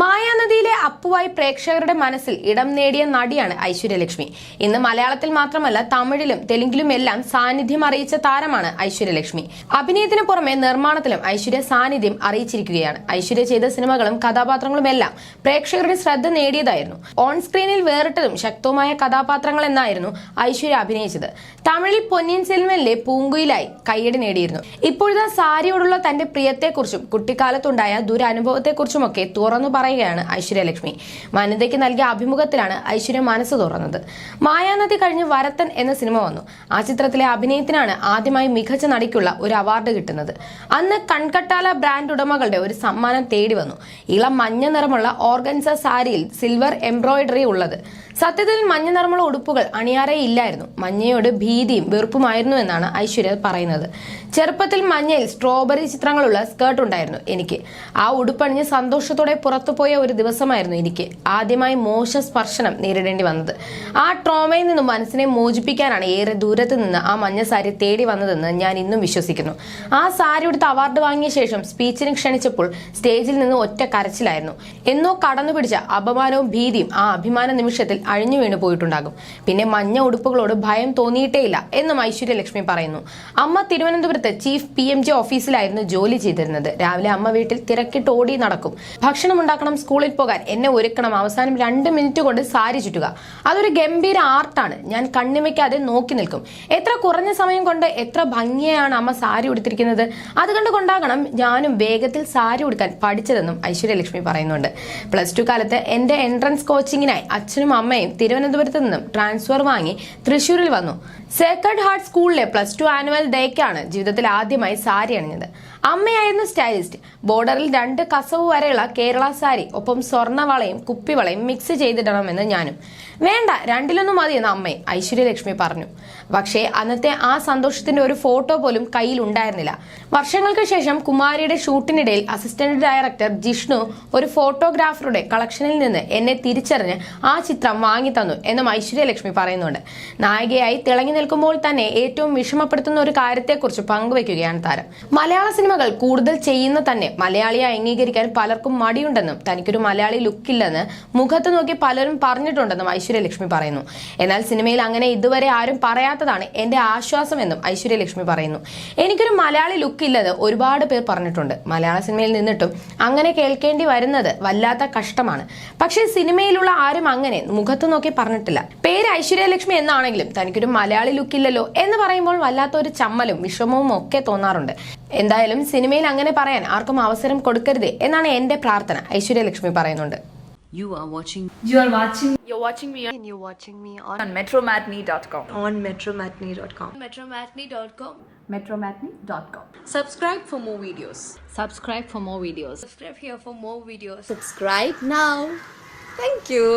മായാനദിയിലെ അപ്പുവായി പ്രേക്ഷകരുടെ മനസ്സിൽ ഇടം നേടിയ നടിയാണ് ഐശ്വര്യലക്ഷ്മി. ഇന്ന് മലയാളത്തിൽ മാത്രമല്ല തമിഴിലും തെലുങ്കിലും എല്ലാം സാന്നിധ്യം അറിയിച്ച താരമാണ് ഐശ്വര്യലക്ഷ്മി. അഭിനയത്തിന് പുറമെ നിർമ്മാണത്തിലും ഐശ്വര്യ സാന്നിധ്യം അറിയിച്ചിരിക്കുകയാണ്. ഐശ്വര്യ ചെയ്ത സിനിമകളും കഥാപാത്രങ്ങളും എല്ലാം പ്രേക്ഷകരുടെ ശ്രദ്ധ നേടിയതായിരുന്നു. ഓൺ സ്ക്രീനിൽ വേറിട്ടതും ശക്തവുമായ കഥാപാത്രങ്ങൾ എന്നായിരുന്നു ഐശ്വര്യ അഭിനയിച്ചത്. തമിഴിൽ പൊന്നിയിൻ സെൽവനിലെ പൂങ്കുയിലായി കയ്യടി നേടിയിരുന്നു. ഇപ്പോഴത്തെ സാരിയോടുള്ള തന്റെ പ്രിയത്തെക്കുറിച്ചും കുട്ടിക്കാലത്തുണ്ടായ ദുരനുഭവത്തെക്കുറിച്ചുമൊക്കെ തുറന്നു പറയുകയാണ് ഐശ്വര്യലക്ഷ്മി. വനിതയ്ക്ക് നൽകിയ അഭിമുഖത്തിലാണ് ഐശ്വര്യ മനസ്സ് തുറന്നത്. മായാനദി കഴിഞ്ഞ് വരത്തൻ എന്ന സിനിമ വന്നു. ആ ചിത്രത്തിലെ അഭിനയത്തിനാണ് ആദ്യമായി മികച്ച നടിക്കുള്ള ഒരു അവാർഡ് കിട്ടുന്നത്. അന്ന് കൺകട്ടാല ബ്രാൻഡ് ഉടമകളുടെ ഒരു സമ്മാനം തേടി വന്നു. ഇളം മഞ്ഞ നിറമുള്ള ഓർഗൻസ സാരിയിൽ സിൽവർ എംബ്രോയിഡറി ഉള്ളത്. സത്യത്തിൽ മഞ്ഞ നിറമുള്ള ഉടുപ്പുകൾ അണിയാറേ ഇല്ലായിരുന്നു. മഞ്ഞയോട് ഭീതിയും വെറുപ്പുമായിരുന്നു എന്നാണ് ഐശ്വര്യ പറയുന്നത്. ചെറുപ്പത്തിൽ മഞ്ഞയിൽ സ്ട്രോബെറി ചിത്രങ്ങളുള്ള സ്കേർട്ട് ഉണ്ടായിരുന്നു എനിക്ക്. ആ ഉടുപ്പണിഞ്ഞ് സന്തോഷത്തോടെ പുറത്തുപോയ ഒരു ദിവസമായിരുന്നു എനിക്ക്. ആദ്യമായി മോശ സ്പർശനം നേരിടേണ്ടി വന്നത്. ആ ട്രോമയിൽ നിന്നും മനസ്സിനെ മോചിപ്പിക്കാനാണ് ഏറെ ദൂരത്ത് നിന്ന് ആ മഞ്ഞ സാരി തേടി വന്നതെന്ന് ഞാൻ ഇന്നും വിശ്വസിക്കുന്നു. ആ സാരി എടുത്ത് അവാർഡ് വാങ്ങിയ ശേഷം സ്പീച്ചിന് ക്ഷണിച്ചപ്പോൾ സ്റ്റേജിൽ നിന്ന് ഒറ്റ കരച്ചിലായിരുന്നു. എന്നോ കടന്നു പിടിച്ച അപമാനവും ഭീതിയും ആ അഭിമാന നിമിഷത്തിൽ അഴിഞ്ഞു വീണു പോയിട്ടുണ്ടാകും. പിന്നെ മഞ്ഞ ഉടുപ്പുകളോട് ഭയം തോന്നിയിട്ടേയില്ല എന്നും ഐശ്വര്യലക്ഷ്മി പറയുന്നു. അമ്മ തിരുവനന്തപുരത്ത് ചീഫ് പി എം ജി ഓഫീസിലായിരുന്നു ജോലി ചെയ്തിരുന്നത്. രാവിലെ അമ്മ വീട്ടിൽ തിരക്കിട്ട് ഓടി നടക്കും. ഭക്ഷണം ഉണ്ടാക്കണം സ്കൂളിൽ പോകാൻ എന്നെ ഒരുക്കണം അവസാനം രണ്ട് മിനിറ്റ് കൊണ്ട് സാരി ചുറ്റുക. അതൊരു ഗംഭീര ആർട്ടാണ്. ഞാൻ കണ്ണിമയ്ക്കാതെ നോക്കി നിൽക്കും. എത്ര കുറഞ്ഞ സമയം കൊണ്ട് എത്ര ഭംഗിയാണ് അമ്മ സാരി ഉടുത്തിരിക്കുന്നത്. അത് കണ്ടുകൊണ്ടാകണം ഞാനും വേഗത്തിൽ സാരി ഉടുക്കാൻ പഠിച്ചതെന്നും ഐശ്വര്യലക്ഷ്മി പറയുന്നുണ്ട്. പ്ലസ് ടു കാലത്ത് എന്റെ എൻട്രൻസ് കോച്ചിങ്ങിനായി അച്ഛനും അമ്മയും തിരുവനന്തപുരത്ത് നിന്നും ട്രാൻസ്ഫർ വാങ്ങി തൃശൂരിൽ വന്നു. സേക്രഡ് ഹാർട്ട് സ്കൂളിലെ പ്ലസ് ടു ആനുവൽ ഡേക്കാണ് ജീവിതത്തിൽ ആദ്യമായി സാരി അണിഞ്ഞത്. അമ്മയായിരുന്നു സ്റ്റൈലിസ്റ്റ് ബോർഡറിൽ രണ്ട് കസവ് വരെയുള്ള കേരള സാരി ഒപ്പം സ്വർണവളയും കുപ്പിവളയും മിക്സ് ചെയ്തിടണമെന്ന് ഞാനും. വേണ്ട രണ്ടിലൊന്നും മതി എന്ന് അമ്മയെ ഐശ്വര്യലക്ഷ്മി പറഞ്ഞു. പക്ഷേ അന്നത്തെ ആ സന്തോഷത്തിന്റെ ഒരു ഫോട്ടോ പോലും കയ്യിൽ ഉണ്ടായിരുന്നില്ല. വർഷങ്ങൾക്ക് ശേഷം കുമാരിയുടെ ഷൂട്ടിനിടയിൽ അസിസ്റ്റന്റ് ഡയറക്ടർ ജിഷ്ണു ഒരു ഫോട്ടോഗ്രാഫറുടെ കളക്ഷനിൽ നിന്ന് എന്നെ തിരിച്ചറിഞ്ഞ് ആ ചിത്രം വാങ്ങി തന്നു എന്നും ഐശ്വര്യലക്ഷ്മി പറയുന്നുണ്ട്. നായികയായി തിളങ്ങി നിൽക്കുമ്പോൾ തന്നെ ഏറ്റവും വിഷമപ്പെടുത്തുന്ന ഒരു കാര്യത്തെക്കുറിച്ച് പങ്കുവയ്ക്കുകയാണ് താരം. മലയാള സിനിമകൾ കൂടുതൽ ചെയ്യുന്ന തന്നെ മലയാളിയെ അംഗീകരിക്കാൻ പലർക്കും മടിയുണ്ടെന്നും തനിക്കൊരു മലയാളി ലുക്കില്ലെന്ന് മുഖത്ത് നോക്കി പലരും പറഞ്ഞിട്ടുണ്ടെന്നും ഐശ്വര്യലക്ഷ്മി പറയുന്നു. എന്നാൽ സിനിമയിൽ അങ്ങനെ ഇതുവരെ ആരും പറയാത്തതാണ് എന്റെ ആശ്വാസമെന്നും ഐശ്വര്യലക്ഷ്മി പറയുന്നു. എനിക്കൊരു മലയാളി ലുക്ക് ഇല്ലെന്ന് ഒരുപാട് പേർ പറഞ്ഞിട്ടുണ്ട്. മലയാള സിനിമയിൽ നിന്നിട്ടും അങ്ങനെ കേൾക്കേണ്ടി വരുന്നത് വല്ലാത്ത കഷ്ടമാണ്. പക്ഷേ സിനിമയിലുള്ള ആരും അങ്ങനെ മുഖത്ത് നോക്കി പറഞ്ഞിട്ടില്ല. പേര് ഐശ്വര്യലക്ഷ്മി എന്നാണെങ്കിലും തനിക്കൊരു മലയാളി ലുക്കില്ലല്ലോ എന്ന് പറയുമ്പോൾ വല്ലാത്ത ഒരു ചമ്മലും വിഷമവും ഒക്കെ തോന്നാറുണ്ട്. എന്തായാലും സിനിമയിൽ അങ്ങനെ പറയാൻ ആർക്കും അവസരം കൊടുക്കരുത് എന്നാണ് എന്റെ പ്രാർത്ഥന ഐശ്വര്യ ലക്ഷ്മി പറയുന്നുണ്ട് You are watching You are watching You're watching me and you're watching me on, on metromatney.com. on metromatney.com. metromatney.com Metromatney.com. Subscribe for more videos. subscribe for more videos. subscribe here for more videos Subscribe now. Thank you.